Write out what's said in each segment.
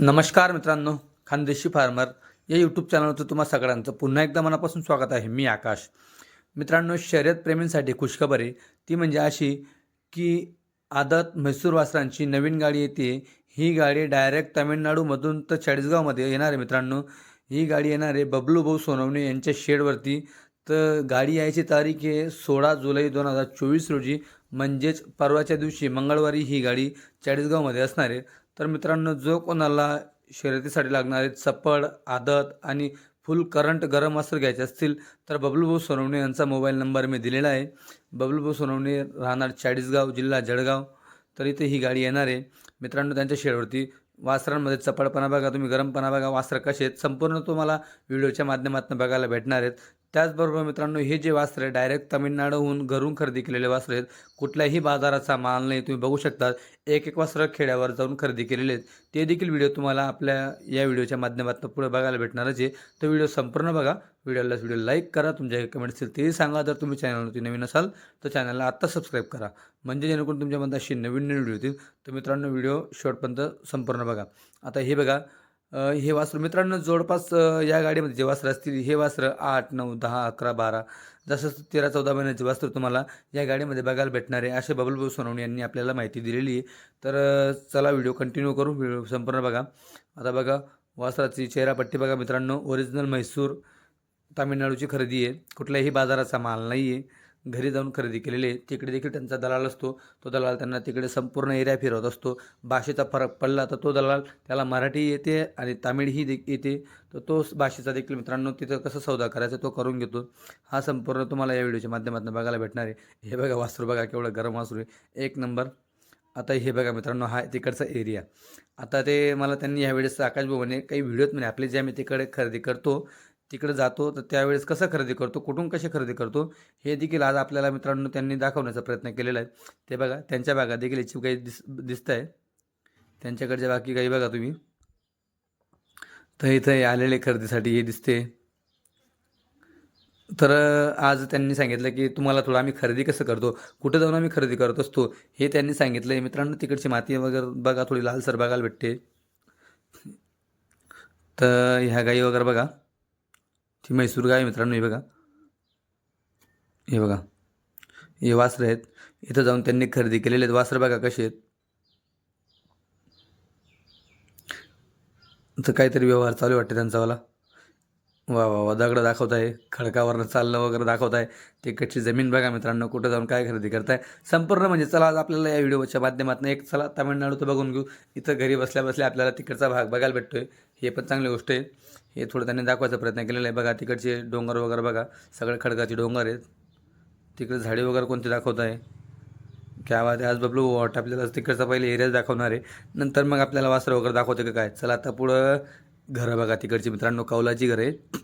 नमस्कार मित्रांनो खानदेशी फार्मर या यूट्यूब चॅनलचं तुम्हा सगळ्यांचं पुन्हा एकदा मनापासून स्वागत आहे. मी आकाश. मित्रांनो शर्यतप्रेमींसाठी खुशखबर आहे ती म्हणजे अशी की आदत म्हैसूर वासरांची नवीन गाडी येते. ही गाडी डायरेक्ट तामिळनाडूमधून तर चाळीसगावमध्ये येणार आहे मित्रांनो. ही गाडी येणार आहे बबलू भाऊ सोनवणे यांच्या शेडवरती. तर गाडी यायची तारीख आहे सोळा जुलै दोन हजार चोवीस रोजी. म्हणजेच परवाच्या दिवशी मंगळवारी ही गाडी चाळीसगावमध्ये असणार आहे. तर मित्रांनो जो कोणाला शर्यतीसाठी लागणारे चप्पड आदत आणि फुल करंट गरम वस्त्र घ्यायचे असतील तर बबलूभाऊ सोनवणे यांचा मोबाईल नंबर मी दिलेला आहे. बबलूभाऊ सोनवणे राहणार चाळीसगाव जिल्हा जळगाव. तर इथे ही गाडी येणार आहे. मित्रांनो त्यांच्या शेडवरती वासरांमध्ये चपळपणा बघा तुम्ही गरमपणा बघा. वासरं कसे आहेत संपूर्ण तुम्हाला व्हिडिओच्या माध्यमातून बघायला भेटणार आहेत. त्याचबरोबर मित्रांनो हे जे वास्त्र आहे डायरेक्ट तामिळनाडूहून घरून खरेदी केलेले वास्त्र आहेत. कुठल्याही बाजाराचा माल नाही तुम्ही बघू शकता. एक एक वस्त्र खेड्यावर जाऊन खरेदी केलेले आहेत. ते देखील व्हिडिओ तुम्हाला आपल्या या व्हिडिओच्या माध्यमातून पुढे बघायला भेटणारच आहे. तो व्हिडिओ संपूर्ण बघा. व्हिडिओला व्हिडिओ लाईक करा तुमच्या कमेंट असतील तेही सांगा. जर तुम्ही चॅनलवरती नवीन असाल तर चॅनलला आत्ता सबस्क्राईब करा. म्हणजे जेणेकरून तुमच्यामध्ये अशी नवीन नवीन व्हिडिओ येतील. तर मित्रांनो व्हिडिओ शेवटपर्यंत संपूर्ण बघा. आता हे बघा हे वासरं मित्रांनो जवळपास या गाडीमध्ये जे वासरं असतील हे वासरं आठ नऊ दहा अकरा बारा जसं तेरा चौदा महिन्याचे वासरं तुम्हाला या गाडीमध्ये बघायला भेटणार आहे असे बबलभाऊ सोनवणे यांनी आपल्याला माहिती दिलेली आहे. तर चला व्हिडिओ कंटिन्यू करू व्हिडिओ संपूर्ण बघा. आता बघा वासराची चेहरापट्टी बघा मित्रांनो ओरिजिनल म्हैसूर तामिळनाडूची खरेदी आहे. कुठल्याही बाजाराचा माल नाही आहे घरी जाऊन खरेदी केलेली आहे तिकडे देखील त्यांचा दलाल असतो. तो दलाल त्यांना तिकडे संपूर्ण एरिया फिरवत असतो. भाषेचा फरक पडला तर तो दलाल त्याला मराठी येते आणि तामिळही दे येते. तर तो भाषेचा देखील मित्रांनो तिथं कसं सौदा करायचा तो करून घेतो. हा संपूर्ण तुम्हाला या व्हिडिओच्या माध्यमातून बघायला भेटणार आहे. हे बघा वासरू बघा केवढं गरम वासरू आहे. एक नंबर. आता हे बघा मित्रांनो हा तिकडचा एरिया. आता ते मला त्यांनी ह्यावेळेस आकाश म्हणे काही व्हिडिओत म्हणे आपले जे आम्ही तिकडे खरेदी करतो तिकडे जातो तर त्यावेळेस कसं खरेदी करतो कुठून कसे खरेदी करतो हे देखील आज आपल्याला मित्रांनो त्यांनी दाखवण्याचा प्रयत्न केलेला आहे. ते बघा त्यांच्या भागात देखील याची काही दिस दिसत आहे त्यांच्याकडच्या बाकी काही बघा तुम्ही. तर इथं हे आलेले खरेदीसाठी हे दिसते. तर आज त्यांनी सांगितलं की तुम्हाला थोडं आम्ही खरेदी कसं करतो कुठं जाऊन आम्ही खरेदी करत असतो हे त्यांनी सांगितलं. आहे मित्रांनो तिकडची माती वगैरे बघा थोडी लालसर बघायला भेटते. तर ह्या गाई वगैरे बघा. ती म्हैसूर गाय मित्रांनो हे बघा. हे बघा. हे वासरं आहेत. इथं जाऊन त्यांनी खरेदी केलेले आहेत. वासरं बघा कसे आहेत. तर काहीतरी व्यवहार चालू वाटते त्यांचावाला. वा वा वा. दगडं दाखवत आहे खडकावरनं चालणं वगैरे दाखवत आहे तिकडची जमीन बघा मित्रांनो कुठं जाऊन काय खरेदी करताय. संपूर्ण म्हणजे चला आज आपल्याला या व्हिडिओच्या माध्यमातून एक चला तामिळनाडू तर बघून घेऊ. इथं घरी बसल्या बसल्या आपल्याला तिकडचा भाग बघायला भेटतोय. हे पण चांगली गोष्ट आहे. हे थोडं त्यांनी दाखवायचा प्रयत्न केलेला आहे. बघा तिकडचे डोंगर वगैरे बघा. सगळे खडकाचे डोंगर आहेत. तिकडे झाडे वगैरे कोणते दाखवत आहे? क्या बात आहे. आज बबलू वॉट आपल्याला तिकडचा पहिले एरियाच दाखवणार आहे. नंतर मग आपल्याला वासरं वगैरे दाखवते का काय? चला आता पुढं घरं बघा तिकडची. मित्रांनो कौलाची घरं आहेत.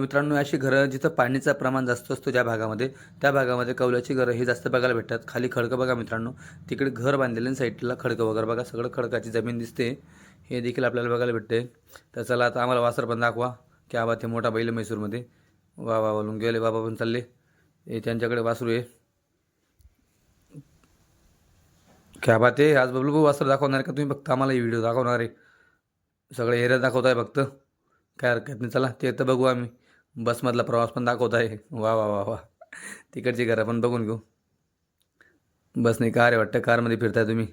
मित्रांनो अशी घरं जिथं पाणीचं प्रमाण जास्त असतो ज्या भागामध्ये त्या भागामध्ये कौलाची घरं हे जास्त बघायला भेटतात. खाली खडकं बघा मित्रांनो. तिकडे घर बांधलेलं साईडला खडकं वगैरे बघा. सगळं खडकाची जमीन दिसते. हे देखील आपल्याला बघायला भेटते. तर चला आता आम्हाला वासर पण दाखवा. की आबा ते मोठा बैल म्हैसूरमध्ये वा वा बोलून गेले बाबा पण चालले. हे त्यांच्याकडे वासरू आहे. क्या बात आहे आज बबलू भाऊ वासर दाखवणार का? तुम्ही फक्त आम्हाला व्हिडिओ दाखवणार आहे. सगळे एरिया दाखवताय फक्त. काय हरकत नाही चला ते तर बघू आम्ही. बसमधला प्रवास पण दाखवत आहे वा वा वा वा. तिकडची घरं पण बघून घेऊ. बसने कार आहे वाटतं. कारमध्ये फिरताय तुम्ही.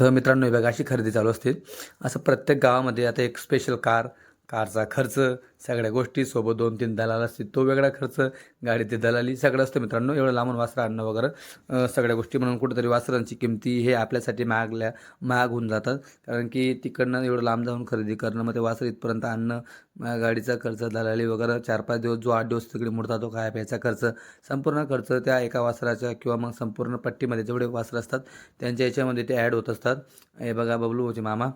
तर मित्रांनो हे बघा अशी खरेदी चालू असते. असं प्रत्येक गावामध्ये आता एक स्पेशल कार कारचा खर्च सगळ्या गोष्टी सोबत दोन तीन दलाल असतील तो वेगळा खर्च गाडीते दलाली सगळं असतं मित्रांनो. एवढं लांबून वासरं आणणं वगैरे सगळ्या गोष्टी म्हणून कुठेतरी वासरांची किमती हे आपल्यासाठी महागल्या महाग होऊन जातात. कारण की तिकडनं एवढं लांब जाऊन खरेदी करणं मग ते वासर इथपर्यंत आणणं गाडीचा खर्च दलाली वगैरे चार पाच दिवस जो आठ दिवस तिकडे मोडता तो काय प्यायचा खर्च संपूर्ण खर्च त्या एका वासराच्या किंवा मग संपूर्ण पट्टीमध्ये जेवढे वासरं असतात त्यांच्या याच्यामध्ये ते ॲड होत असतात. हे बघा बबलू होते मामा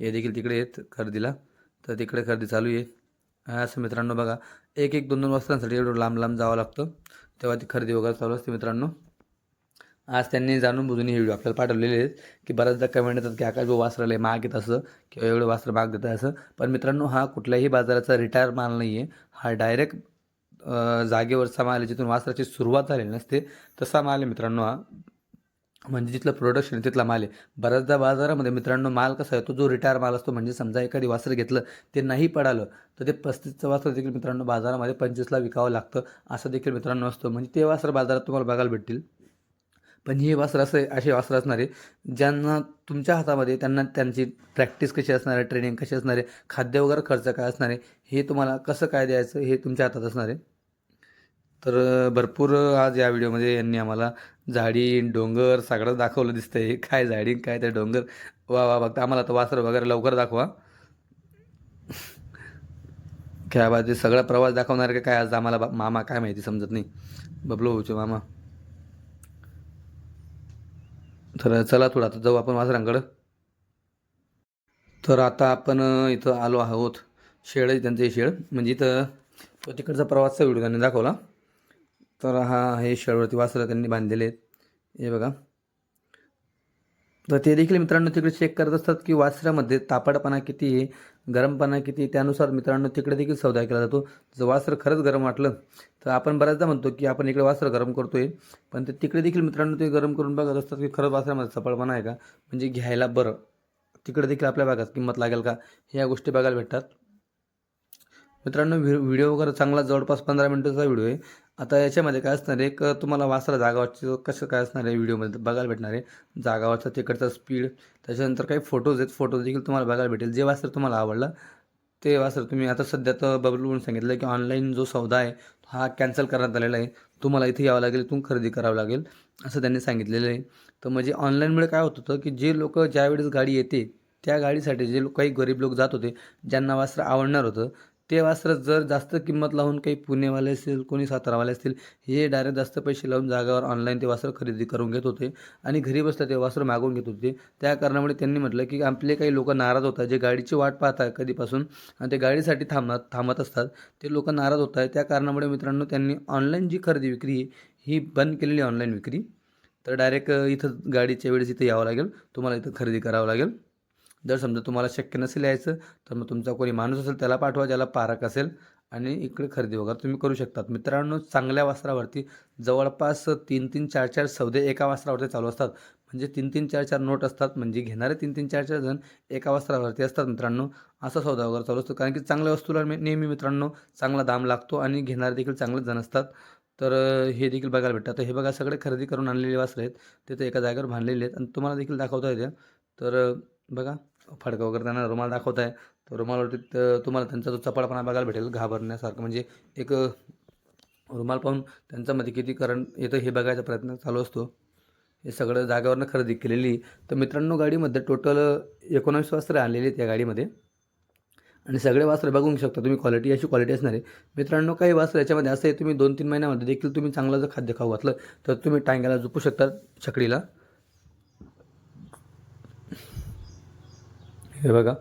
हे देखील तिकडे आहेत खरेदीला. तर तिकडे खरेदी चालू आहे. असं मित्रांनो बघा एक एक दोन दोन वाजतांसाठी एवढं लांब लांब जावं लागतं. तेव्हा ती खरेदी वगैरे चालू असते मित्रांनो. आज त्यांनी जाणून बुजून हे व्हिडिओ आपल्याला पाठवलेले आहेत की बऱ्याचदा कमेंट येतात की आकाश भाऊ वासराला माग येत असं किंवा एवढं वासरं माग देत असं. पण मित्रांनो हा कुठल्याही बाजाराचा रिटायर माल नाही आहे हा डायरेक्ट जागेवरचा माल आहे जिथून वासराची सुरुवात झालेली नसते. तसा माल आहे मित्रांनो हा. म्हणजे जिथलं प्रोडक्शन आहे तिथला माल आहे. बऱ्याचदा बाजारामध्ये मित्रांनो माल कसा आहे तो जो रिटायर माल असतो म्हणजे समजा एखादी वासर घेतलं ते नाही पडालं तर ते पस्तीसचं वासर देखील मित्रांनो बाजारामध्ये पंचवीसला विकावं लागतं असं देखील मित्रांनो असतं. म्हणजे ते वासर बाजारात तुम्हाला बघायला भेटतील. पण हे वासर असं असे वासर असणारे ज्यांना तुमच्या हातामध्ये त्यांना त्यांची प्रॅक्टिस कशी असणार आहे ट्रेनिंग कशी असणार आहे खाद्य वगैरे खर्च काय असणार आहे हे तुम्हाला कसं काय द्यायचं हे तुमच्या हातात असणार आहे. तर भरपूर आज या व्हिडिओमध्ये यांनी आम्हाला झाडी डोंगर सगळं दाखवलं दिसतं आहे काय झाडी काय ते डोंगर. वा वा बघता आम्हाला तर वासरं वगैरे लवकर दाखवा. काय बा ते सगळा प्रवास दाखवणार का काय? आज आम्हाला मामा काय माहिती समजत नाही. बबलो भाऊचे मामा. तर चला थोडं आता जाऊ आपण वासरांकडं. तर आता आपण इथं आलो आहोत. शेळ आहे त्यांचं हे शेळ. म्हणजे इथं तो तिकडचा प्रवासचा व्हिडिओ त्यांनी दाखवला. तर हा हे शेळवरती वासरं त्यांनी बांधलेले आहेत. हे बघा. तर ते देखील मित्रांनो तिकडे चेक करत असतात की वासरामध्ये तापडपणा किती आहे गरमपणा किती आहे त्यानुसार मित्रांनो तिकडे देखील सौदा केला जातो. जर वासर खरंच गरम वाटलं तर आपण बऱ्याचदा म्हणतो की आपण इकडे वासर गरम करतोय पण ते तिकडे देखील मित्रांनो ते गरम करून बघत असतात की खरंच वासरामध्ये सफळपणा आहे का? म्हणजे घ्यायला बरं. तिकडे देखील आपल्या भागात किंमत लागेल का? ह्या गोष्टी बघायला भेटतात. मित्रांनो व्हिडिओ वगैरे चांगला जवळपास पंधरा मिनटाचा व्हिडिओ आहे. आता याच्यामध्ये काय असणार आहे? एक तुम्हाला वासरा जागावरचं कसं काय असणार आहे? व्हिडिओमध्ये बघायला भेटणार आहे. जागावरचा तिकडचा स्पीड त्याच्यानंतर काही फोटोज आहेत. फोटोज देखील तुम्हाला बघायला भेटेल. जे वासर तुम्हाला आवडलं ते वासर तुम्ही आता सध्या तर बबलून सांगितलं की ऑनलाईन जो सौदा आहे हा कॅन्सल करण्यात आलेला आहे. तुम्हाला इथे यावं लागेल इथून खरेदी करावं लागेल असं त्यांनी सांगितलेलं आहे. तर म्हणजे ऑनलाईनमुळे काय होत होतं की जे लोक ज्यावेळेस गाडी येते त्या गाडीसाठी जे लोक काही गरीब लोक जात होते ज्यांना वस्त्र आवडणार होतं ते वस्त्र जर जास्त किंमत लावून काही पुणेवाले असतील कोणी सातारावाले असतील हे डायरेक्ट जास्त पैसे लावून जागावर ऑनलाईन ते वस्त्र खरेदी करून घेत होते आणि घरी बसता ते वस्त्र मागवून घेत होते. त्या कारणामुळे त्यांनी म्हटलं की आपले काही लोक नाराज होतात जे गाडीची वाट पाहत आहे कधीपासून आणि ते गाडीसाठी थांबत थांबत असतात ते लोक नाराज होत आहेत. त्या कारणामुळे मित्रांनो त्यांनी ऑनलाईन जी खरेदी विक्री ही बंद केलेली ऑनलाईन विक्री तर डायरेक्ट इथं गाडीच्या वेळेस इथं यावं लागेल तुम्हाला इथं खरेदी करावं लागेल. जर समजा तुम्हाला शक्य नसेल यायचं तर मग तुमचा कोणी माणूस असेल त्याला पाठवा ज्याला पारक असेल आणि इकडे खरेदी वगैरे तुम्ही करू शकतात. मित्रांनो चांगल्या वस्त्रावरती जवळपास तीन तीन चार चार सौदे एका वस्त्रावरती चालू असतात. म्हणजे तीन तीन चार चार नोट असतात. म्हणजे घेणारे तीन तीन चार चार जण एका वस्त्रावरती असतात मित्रांनो. असा सौदा वगैरे चालू असतो. कारण की चांगल्या वस्तूला नेहमी मित्रांनो चांगला दाम लागतो आणि घेणारे देखील चांगलेच जण असतात. तर हे देखील बघायला भेटतात तर हे बघा सगळे खरेदी करून आणलेले वस्त्र आहेत. ते तर एका जागेवर बांधलेले आहेत. आणि तुम्हाला देखील दाखवता येते. तर बघा. फडका वगैरे त्यांना रुमाल दाखवत आहे तर रुमालवरती तुम्हाला त्यांचा जो चपळपणा बघायला भेटेल घाबरण्यासारखं. म्हणजे एक रुमाल पाहून त्यांच्यामध्ये किती करंट येतं हे बघायचा प्रयत्न चालू असतो. हे सगळं जागेवरनं खरेदी केलेली. तर मित्रांनो गाडीमध्ये टोटल एकोणावीस वस्त्र आणलेली आहेत या गाडीमध्ये. आणि सगळे वस्त्र बघू शकता तुम्ही क्वालिटी अशी क्वालिटी असणार. आहे मित्रांनो काही वस्त्र याच्यामध्ये असं आहे तुम्ही दोन तीन महिन्यामध्ये देखील तुम्ही चांगलं जर खाद्य खाऊ घातलं तर तुम्ही टांग्याला झोपू शकता छकडीला. हे बघा.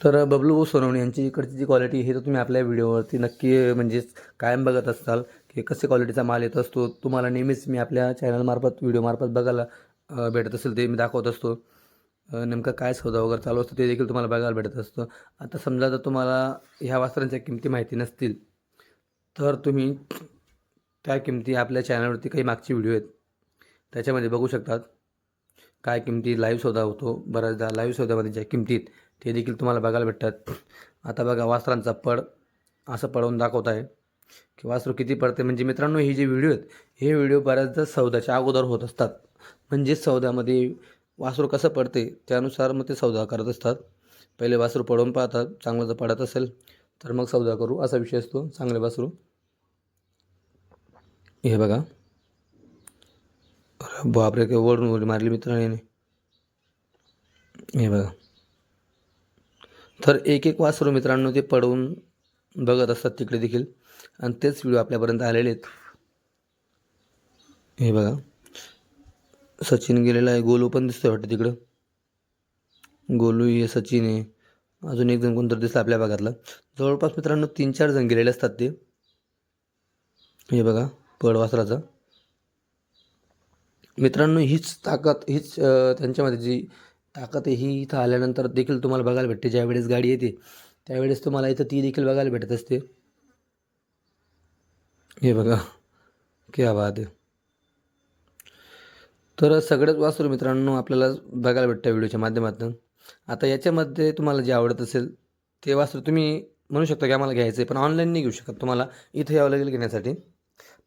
तर बबलू भाऊ सोनवणे यांची इकडची जी क्वालिटी हे तर तुम्ही आपल्या व्हिडिओवरती नक्की म्हणजेच कायम बघत असाल की कसे क्वालिटीचा माल येत असतो. तुम्हाला नेहमीच मी आपल्या चॅनलमार्फत व्हिडिओमार्फत बघायला भेटत असेल ते मी दाखवत असतो. नेमकं काय सौदा वगैरे चालू असतो ते देखील तुम्हाला बघायला भेटत असतं. आता समजा जर तुम्हाला ह्या वस्त्रांच्या किमती माहिती नसतील तर तुम्ही त्या किमती आपल्या चॅनलवरती काही मागचे व्हिडिओ आहेत. त्याच्यामध्ये बघू शकतात काय किमती लाईव्ह सौदा होतो. बऱ्याचदा लाईव्ह सौद्यामध्ये ज्या किमतीत ते देखील तुम्हाला बघायला भेटतात. आता बघा वस्त्रांचा पड असं पडवून दाखवत आहे की वासरू किती पडते. म्हणजे मित्रांनो ही जे व्हिडिओ आहेत हे व्हिडिओ बऱ्याचदा सौद्याच्या अगोदर होत असतात. म्हणजे सौद्यामध्ये वासरू कसं पडते त्यानुसार मग ते सौदा करत असतात. पहिले वासरू पडवून पाहतात चांगलं जर पडत असेल तर मग सौदा करू. असा विषय असतो चांगले वासरू. हे बघा. अरे बापरे काय वळून उडी मारली मित्राने हे बघा. तर एक एक वासरू मित्रांनो ते पडवून बघत असतात तिकडे देखील. आणि तेच व्हिडिओ आपल्यापर्यंत आलेले आहेत. हे बघा. सचिन गेलेला आहे. गोलू पण दिसतोय वाटतं तिकडं. गोलू हे सचिन आहे. अजून एक जण कोणतरी दिसतं आपल्या भागातला. जवळपास मित्रांनो तीन चार जण गेलेले असतात ते. हे बघा. पडवासराचा मित्रांनो हीच ताकद हीच त्यांच्यामध्ये जी ताकद ही इथं आल्यानंतर देखील तुम्हाला बघायला भेटते. ज्यावेळेस गाडी येते त्यावेळेस तुम्हाला इथं ती देखील बघायला भेटत असते. हे बघा क्या बात आहे. तर सगळंच वासरू मित्रांनो आपल्याला बघायला भेटतं व्हिडिओच्या माध्यमातून. आता याच्यामध्ये तुम्हाला जे आवडत असेल ते वासरू तुम्ही म्हणू शकता की आम्हाला घ्यायचं आहे पण ऑनलाईन नाही घेऊ शकत तुम्हाला. इथं यावं लागेल घेण्यासाठी.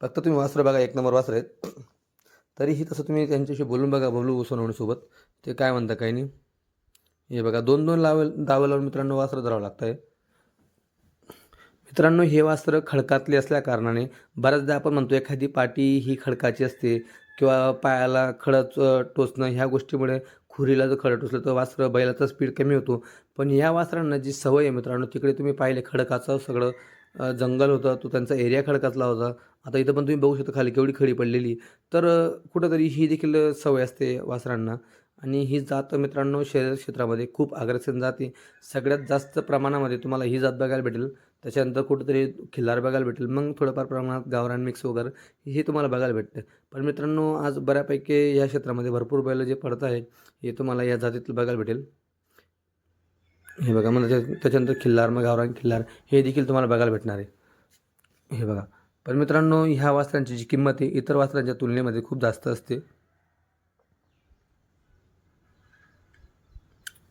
फक्त तुम्ही वासरं बघा एक नंबर वासरं आहेत. तरीही तसं तुम्ही त्यांच्याशी बोलून बघा बोलू सोनवणीसोबत ते काय म्हणता काही नाही. हे बघा दोन दोन लाव दावे लावून मित्रांनो वासरं धरावं लागतं आहे मित्रांनो हे वास्त्र खडकातले असल्याकारणाने बऱ्याचदा आपण म्हणतो एखादी पाटी ही खडकाची असते किंवा पायाला खडच टोचणं ह्या गोष्टीमुळे खुरीला जर खडं टोचलं तर वास्त्र बैलाचा स्पीड कमी होतो. पण या वासरांना जी सवय आहे मित्रांनो तिकडे तुम्ही पाहिले खडकाचं सगळं जंगल होतं तो त्यांचा एरिया खडकातला होता. आता इथं पण तुम्ही बघू शकता खाली केवढी खडी पडलेली. तर कुठंतरी ही देखील सवय असते वासरांना. आणि ही जात मित्रांनो शरीर क्षेत्रामध्ये खूप अग्रेसन जाते. सगळ्यात जास्त प्रमाणामध्ये तुम्हाला ही जात बघायला भेटेल. त्याच्यानंतर कुठंतरी खिल्लार बघायला भेटेल. मग थोडंफार प्रमाणात गावरान मिक्स वगैरे हे तुम्हाला बघायला भेटतं. पण मित्रांनो आज बऱ्यापैकी या क्षेत्रामध्ये भरपूर बैल जे पडत आहे हे तुम्हाला या जातीतलं बघायला भेटेल. हे बघा मग त्याच्या त्याच्यानंतर खिल्लार मग गावरान खिल्लार हे देखील तुम्हाला बघायला भेटणार आहे. हे बघा. पण मित्रांनो ह्या वस्त्रांची जी किंमत आहे इतर वस्त्रांच्या तुलनेमध्ये खूप जास्त असते.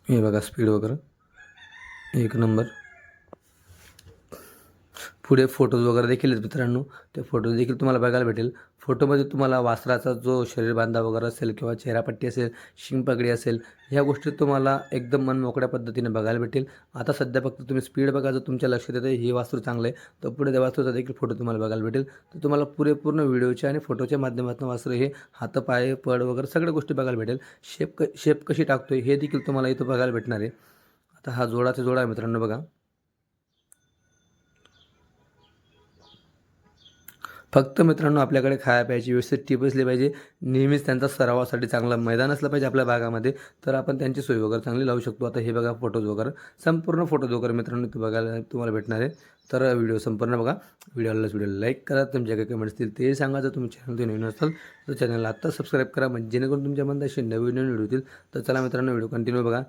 हे बघा स्पीड वगैरे. एक नंबर. पुढे फोटोज वगैरे देखील आहेत मित्रांनो. ते फोटोज देखील तुम्हाला बघायला भेटेल. फोटोमध्ये तुम्हाला वासराचा जो शरीर बांधा वगैरे असेल किंवा चेहरापट्टी असेल शिंगपगडी असेल ह्या गोष्टी तुम्हाला एकदम मन मोकळ्या पद्धतीने बघायला भेटेल. आता सध्या फक्त तुम्ही स्पीड बघा जर तुमच्या लक्षात येतं हे वास्तू चांगलं आहे तर पुढे त्या वास्तूचा देखील फोटो तुम्हाला बघायला भेटेल. तर तुम्हाला पुरेपूर्ण व्हिडिओच्या आणि फोटोच्या माध्यमातून वासरं हे हातपाय पड वगैरे सगळ्या गोष्टी बघायला भेटेल. शेप क शेप कशी टाकतोय हे देखील तुम्हाला इथं बघायला भेटणार आहे. आता हा जोडाचा जोडा आहे मित्रांनो बघा. फक्त मित्रांनो आपल्याकडे खाया प्यायची व्यवस्थित टीप असली पाहिजे. नेहमीच त्यांचा सरावासाठी चांगलं मैदान असलं पाहिजे आपल्या भागामध्ये. तर आपण त्यांची सोय वगैरे चांगली लावू शकतो. आता हे बघा फोटोज वगैरे. संपूर्ण फोटोज वगैरे मित्रांनो ते बघायला तुम्हाला भेटणार आहे. तर व्हिडिओ संपूर्ण बघा. व्हिडिओला व्हिडिओ लाईक करा. तुमच्या काही कमेंट्स असतील ते सांगा. जर तुम्ही चॅनल नवीन असाल तर चॅनलला आत्ता सबस्क्राईब करा. म्हणजे जेणेकरून तुमच्या मनात असे नवीन नवीन व्हिडिओ येतील. तर चला मित्रांनो व्हिडिओ कंटिन्यू बघा.